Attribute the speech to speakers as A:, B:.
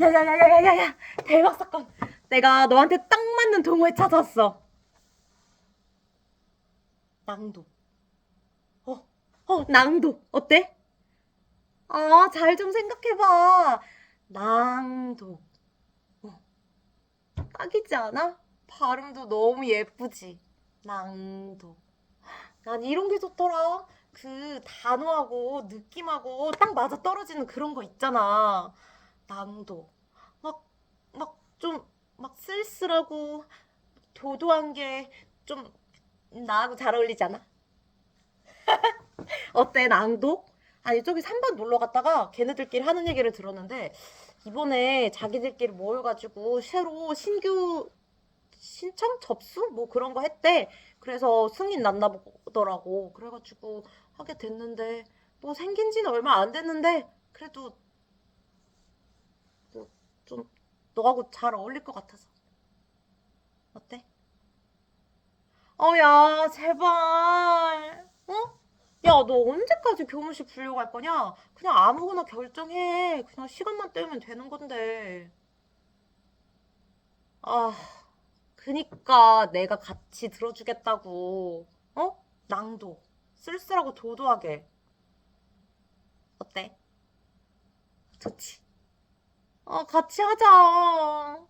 A: 야야야야야야야 대박 사건. 내가 너한테 딱 맞는 동호회 찾았어. 낭독. 어, 어 낭독. 어때? 아 잘 좀 생각해봐. 낭독. 어. 딱이지 않아? 발음도 너무 예쁘지. 낭독. 난 이런 게 좋더라. 그 단어하고 느낌하고 딱 맞아 떨어지는 그런 거 있잖아 낭독 막막 좀 막 쓸쓸하고 도도한 게 좀 나하고 잘 어울리지 않아? 어때 낭독? 아니 저기 3반 놀러 갔다가 걔네들끼리 하는 얘기를 들었는데 이번에 자기들끼리 모여가지고 새로 신규 신청 접수 뭐 그런 거 했대. 그래서 승인 났나 보더라고. 그래가지고 하게 됐는데 뭐 생긴 지는 얼마 안 됐는데 그래도 뭐 좀 너하고 잘 어울릴 것 같아서 어때? 어, 야, 제발. 어? 야, 너 언제까지 교무실 불려고 할 거냐? 그냥 아무거나 결정해. 그냥 시간만 때우면 되는 건데. 아, 그니까 내가 같이 들어주겠다고. 어? 낭독. 쓸쓸하고 도도하게. 어때? 좋지? 어, 같이 하자.